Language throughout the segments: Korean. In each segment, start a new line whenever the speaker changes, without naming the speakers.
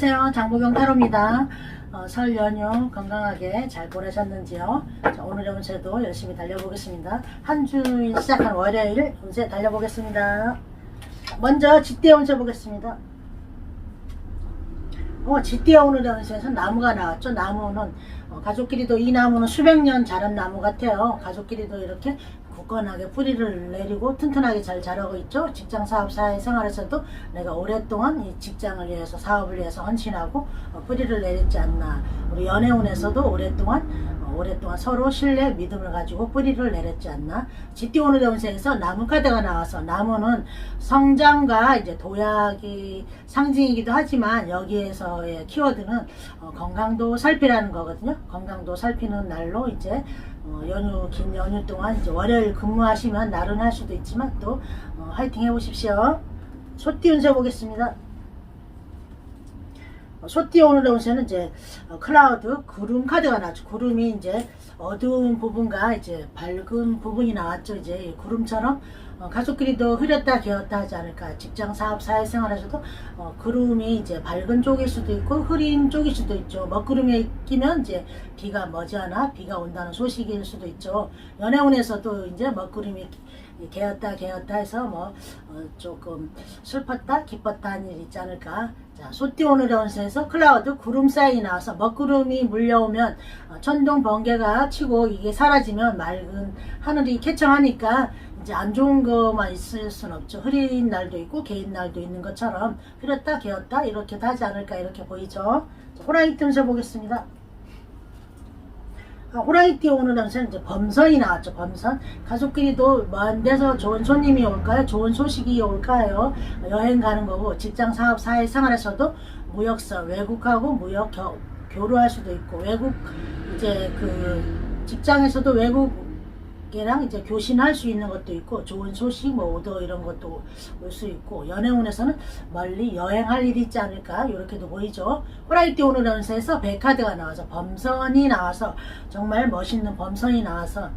안녕하세요. 장보경 타로입니다. 어, 설 연휴 건강하게 잘 보내셨는지요? 자, 오늘의 운세도 열심히 달려보겠습니다. 한 주일 시작한 월요일 운세 달려보겠습니다. 먼저 지대 운세 보겠습니다. 어, 지띠어 오늘의 운세에서 나무가 나왔죠. 나무는 어, 가족끼리도 이 나무는 수백 년 자란 나무 같아요. 가족끼리도 이렇게 굳건하게 뿌리를 내리고 튼튼하게 잘 자라고 있죠. 직장 사업 사회 생활에서도 내가 오랫동안 이 직장을 위해서 사업을 위해서 헌신하고 어, 뿌리를 내렸지 않나. 우리 연애운에서도 오랫동안 어, 오랫동안 서로 신뢰 믿음을 가지고 뿌리를 내렸지 않나. 지띠 오늘의 운세에서 나무 카드가 나와서 나무는 성장과 이제 도약이 상징이기도 하지만 여기에서의 키워드는 어, 건강도 살피라는 거거든요. 건강도 살피는 날로 이제 어, 연휴 긴 연휴 동안 이제 월요일 근무하시면 나른할 수도 있지만 또 어, 화이팅 해보십시오. 소띠 운세 보겠습니다. 어, 소띠 오늘의 운세는 이제 어, 클라우드 구름 카드가 나왔죠. 구름이 이제 어두운 부분과 이제 밝은 부분이 나왔죠. 이제 이 구름처럼 어, 가족끼리도 흐렸다 개었다 하지 않을까. 직장 사업 사회생활에서도 어, 구름이 이제 밝은 쪽일 수도 있고 흐린 쪽일 수도 있죠. 먹구름에 끼면 이제 비가 머지않아 비가 온다는 소식일 수도 있죠. 연애운에서도 이제 먹구름이 개었다 개었다 해서 뭐 어, 조금 슬펐다 기뻤다 하는 일 있지 않을까 자 소띠 오늘의 운세에서 클라우드 구름 사인이 나와서 먹구름이 물려오면 어, 천둥 번개가 치고 이게 사라지면 맑은 하늘이 쾌청하니까 이제 안 좋은 것만 있을 순 없죠. 흐린 날도 있고 개인 날도 있는 것처럼 흐렸다 개었다 이렇게 하지 않을까 이렇게 보이죠? 자, 호랑이 틈새 보겠습니다. 아, 오는 남자는 이제 범선이 나왔죠. 범선. 가족끼리도 먼 데서 좋은 손님이 올까요? 좋은 소식이 올까요? 여행 가는 거고 직장 사업 사회 생활에서도 무역서 외국하고 무역 겨, 교류할 수도 있고 외국 이제 그 직장에서도 외국 이랑 이제 교신할 수 있는 것도 있고 좋은 소식 뭐 오더 이런 것도 올 수 있고 연애운에서는 멀리 여행할 일이 있지 않을까 이렇게도 보이죠. 호라이띠 오늘 연세에서 백카드가 나와서 범선이 나와서 정말 멋있는 범선이 나와서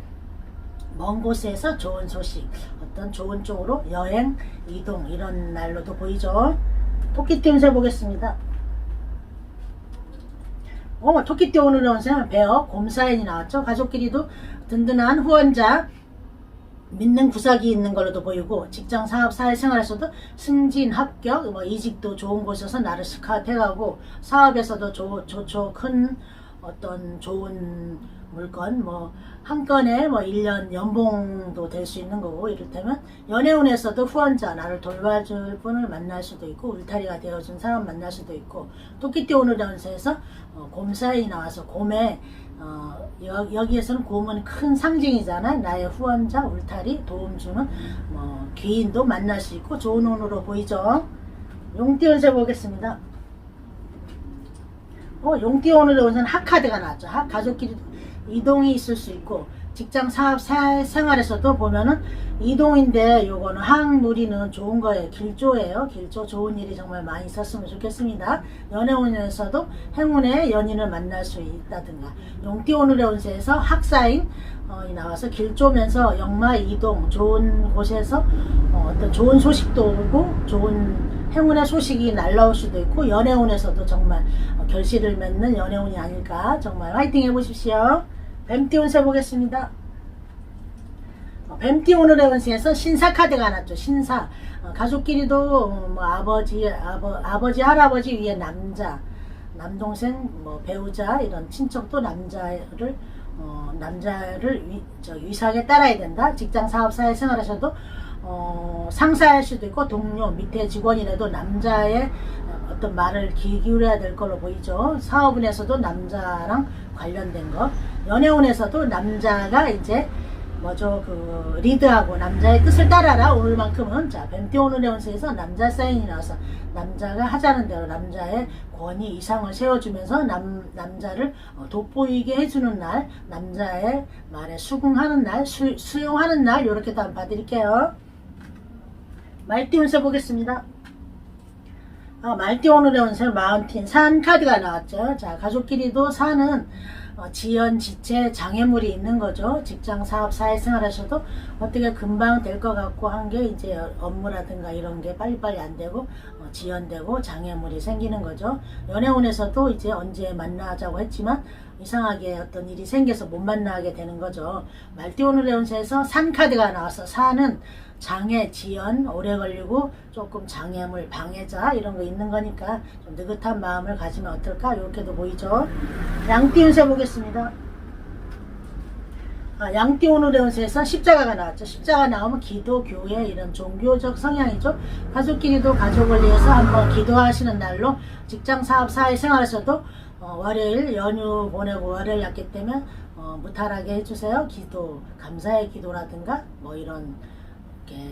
먼 곳에서 좋은 소식 어떤 좋은 쪽으로 여행 이동 이런 날로도 보이죠. 토끼띠 운세 보겠습니다. 어, 토끼띠 오늘 연세는 배어 곰사인이 나왔죠. 가족끼리도 든든한 후원자 믿는 구석이 있는 걸로도 보이고 직장 사업 사회생활에서도 승진 합격 뭐 이직도 좋은 곳에서 나를 스카웃해가고 사업에서도 조, 좋죠 큰 어떤 좋은 물건 뭐 한 건에 뭐 1년 연봉도 될 수 있는 거고 이를테면 연애운에서도 후원자 나를 돌봐줄 분을 만날 수도 있고 울타리가 되어준 사람 만날 수도 있고 토끼띠 오늘 연세에서 어, 곰사이 나와서 곰에 어, 여, 여기에서는 곰은 큰 상징이잖아요. 나의 후원자, 울타리, 도움 주는 뭐 귀인도 만날 수 있고 좋은 운으로 보이죠. 용띠 운세 보겠습니다. 어, 용띠 오늘의 운세는 학카드가 나왔죠. 학, 가족끼리 이동이 있을 수 있고 직장 사업 사- 생활에서도 보면은 이동인데 요거는 항무리는 좋은 거예요. 길조예요. 길조 좋은 일이 정말 많이 있었으면 좋겠습니다. 연애 운에서도 행운의 연인을 만날 수 있다든가 용띠 오늘의 운세에서 학사인 어, 이 나와서 길조면서 역마 이동 좋은 곳에서 어, 어떤 좋은 소식도 오고 좋은 행운의 소식이 날라올 수도 있고 연애운에서도 정말 어, 결실을 맺는 연애운이 아닐까 정말 화이팅 해보십시오. 뱀띠 운세 보겠습니다. 어, 뱀띠 오늘의 운세에서 신사 카드가 나왔죠. 신사. 어, 가족끼리도 어, 뭐 아버지, 아버, 아버지, 할아버지 위에 남자, 남동생, 뭐 배우자 이런 친척도 남자를 어, 남자를 위, 저, 위상에 따라야 된다. 직장 사업 사회 생활에서도 어, 상사일 수도 있고 동료 밑에 직원이라도 남자의 어떤 말을 귀 기울여야 될 걸로 보이죠. 사업운에서도 남자랑 관련된 거, 연애운에서도 남자가 이제 뭐죠 그 리드하고 남자의 뜻을 따라라. 오늘만큼은 자 뱀띠 오늘의 운세에서 남자 사인이 나와서 남자가 하자는 대로 남자의 권위 이상을 세워주면서 남 남자를 어, 돋보이게 해주는 날 남자의 말에 수긍하는 날 수, 수용하는 날 이렇게 도 한번 봐드릴게요. 말띠 운세 보겠습니다. 아, 말띠 오늘의 운세 마운틴 산 카드가 나왔죠. 자 가족끼리도 산은 어, 지연, 지체, 장애물이 있는 거죠. 직장, 사업, 사회생활에서도 어떻게 금방 될 것 같고 한 게 이제 업무라든가 이런 게 빨리빨리 안 되고 어, 지연되고 장애물이 생기는 거죠. 연애운에서도 이제 언제 만나자고 했지만 이상하게 어떤 일이 생겨서 못 만나게 되는 거죠. 말띠오늘 레온스에서 산 카드가 나와서 산은 장애, 지연, 오래 걸리고 조금 장애물, 방해자 이런 거 있는 거니까 좀 느긋한 마음을 가지면 어떨까 이렇게도 보이죠. 양띠 운세 보겠습니다. 아, 양띠 오늘 운세에서 십자가가 나왔죠. 십자가 나오면 기도, 교회 이런 종교적 성향이죠. 가족끼리도 가족을 위해서 한번 기도하시는 날로 직장, 사업, 사회 생활에서도 어, 월요일 연휴 보내고 월요일 났기 때문에 어, 무탈하게 해주세요. 기도, 감사의 기도라든가 뭐 이런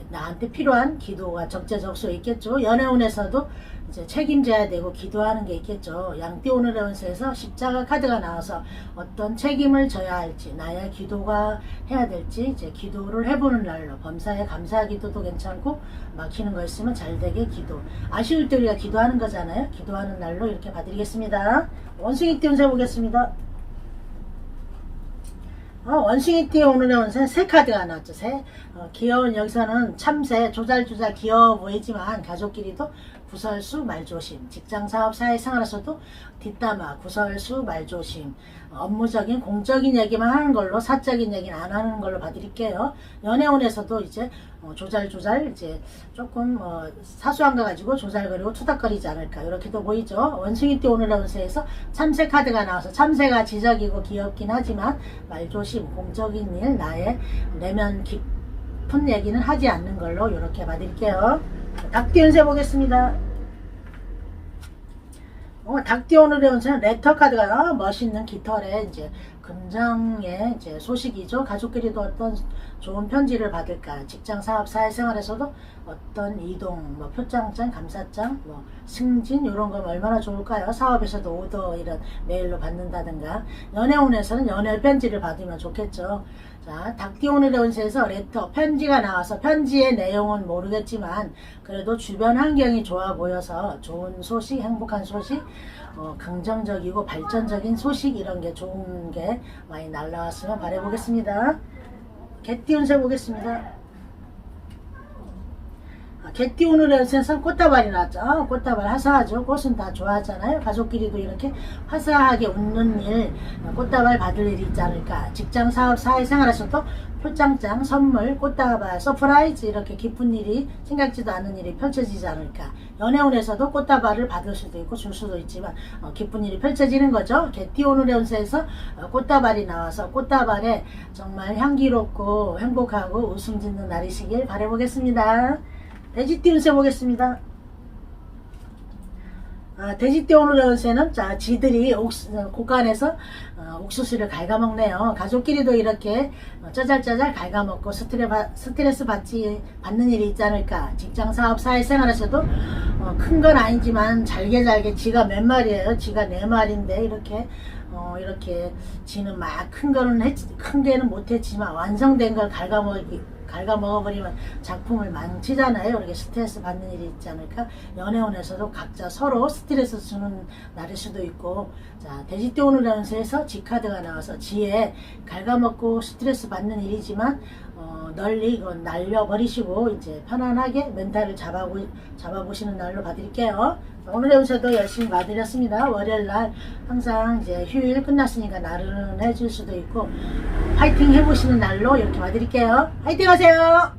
나한테 필요한 기도가 적재적소에 있겠죠. 연애운에서도 이제 책임져야 되고 기도하는 게 있겠죠. 양띠 오늘의 운세에서 십자가 카드가 나와서 어떤 책임을 져야 할지 나의 기도가 해야 될지 이제 기도를 해보는 날로 범사에 감사 기도도 괜찮고 막히는 거 있으면 잘 되게 기도 아쉬울 때 우리가 기도하는 거잖아요. 기도하는 날로 이렇게 봐드리겠습니다. 원숭이 띠 운세 보겠습니다. 어, 원숭이띠 오늘의 운세 새 카드가 나왔죠. 새. 어, 귀여운 여기서는 참새, 조잘조잘 귀여워 보이지만 가족끼리도 구설수, 말조심. 직장, 사업, 사회생활에서도 뒷담화, 구설수, 말조심. 어, 업무적인, 공적인 얘기만 하는 걸로 사적인 얘기는 안 하는 걸로 봐드릴게요. 연애운에서도 이제 어, 조잘조잘 이제 조금 어, 사소한 거 가지고 조잘거리고 투닥거리지 않을까 이렇게도 보이죠. 원숭이 띠 오늘의 운세에서 참새 카드가 나와서 참새가 지적이고 귀엽긴 하지만 말조심, 공적인 일, 나의 내면 깊은 얘기는 하지 않는 걸로 이렇게 봐드릴게요. 닭띠 운세 보겠습니다. 어, 닭띠 오늘의 운세는 레터 카드가 아, 멋있는 깃털에 이제 금장의 이제 소식이죠. 가족끼리도 어떤 좋은 편지를 받을까. 직장, 사업, 사회생활에서도 어떤 이동, 뭐 표창장, 감사장, 뭐 승진 이런 거 얼마나 좋을까요? 사업에서도 오더 이런 메일로 받는다든가 연애운에서는 연애 편지를 받으면 좋겠죠. 자, 닭띠 오늘의 운세에서 레터 편지가 나와서 편지의 내용은 모르겠지만 그래도 주변 환경이 좋아 보여서 좋은 소식, 행복한 소식, 어, 긍정적이고 발전적인 소식 이런 게 좋은 게 많이 날라왔으면 바라보겠습니다. 개띠 운세 보겠습니다. 아, 개띠 오늘의 운세에서 꽃다발이 나왔죠. 아, 꽃다발 화사하죠. 꽃은 다 좋아하잖아요. 가족끼리도 이렇게 화사하게 웃는 일, 꽃다발 받을 일이 있지 않을까. 직장, 사업, 사회생활에서도 표창장, 선물, 꽃다발, 서프라이즈 이렇게 기쁜 일이 생각지도 않은 일이 펼쳐지지 않을까. 연애운에서도 꽃다발을 받을 수도 있고 줄 수도 있지만 어, 기쁜 일이 펼쳐지는 거죠. 개띠 오늘의 운세에서 어, 꽃다발이 나와서 꽃다발에 정말 향기롭고 행복하고 웃음 짓는 날이시길 바라보겠습니다. 돼지띠 운세 보겠습니다. 아, 돼지띠 오늘의 운세는 자 지들이 옥수, 어, 곳간에서 어, 옥수수를 갉아먹네요. 가족끼리도 이렇게 어, 짜잘짜잘 갉아먹고 스트레스 받지 받는 일이 있지 않을까. 직장, 사업, 사회생활에서도 어, 큰 건 아니지만 잘게 잘게 지가 몇 마리예요. 지가 네 마리인데 이렇게 어, 이렇게 지는 막 큰 거는 했, 큰 개는 못했지만 완성된 걸 갉아먹기 갉아 먹어버리면 작품을 망치잖아요. 이렇게 스트레스 받는 일이 있지 않을까? 연애원에서도 각자 서로 스트레스 주는 날일 수도 있고, 자, 돼지띠 오늘 연세에서 지카드가 나와서 지에 갉아 먹고 스트레스 받는 일이지만, 어, 널리 이건 날려버리시고, 이제 편안하게 멘탈을 잡아보, 잡아보시는 날로 봐드릴게요. 오늘 연세도 열심히 봐드렸습니다. 월요일 날 항상 이제 휴일 끝났으니까 나른해질 수도 있고, 파이팅 해보시는 날로 이렇게 봐드릴게요. 파이팅 하세요!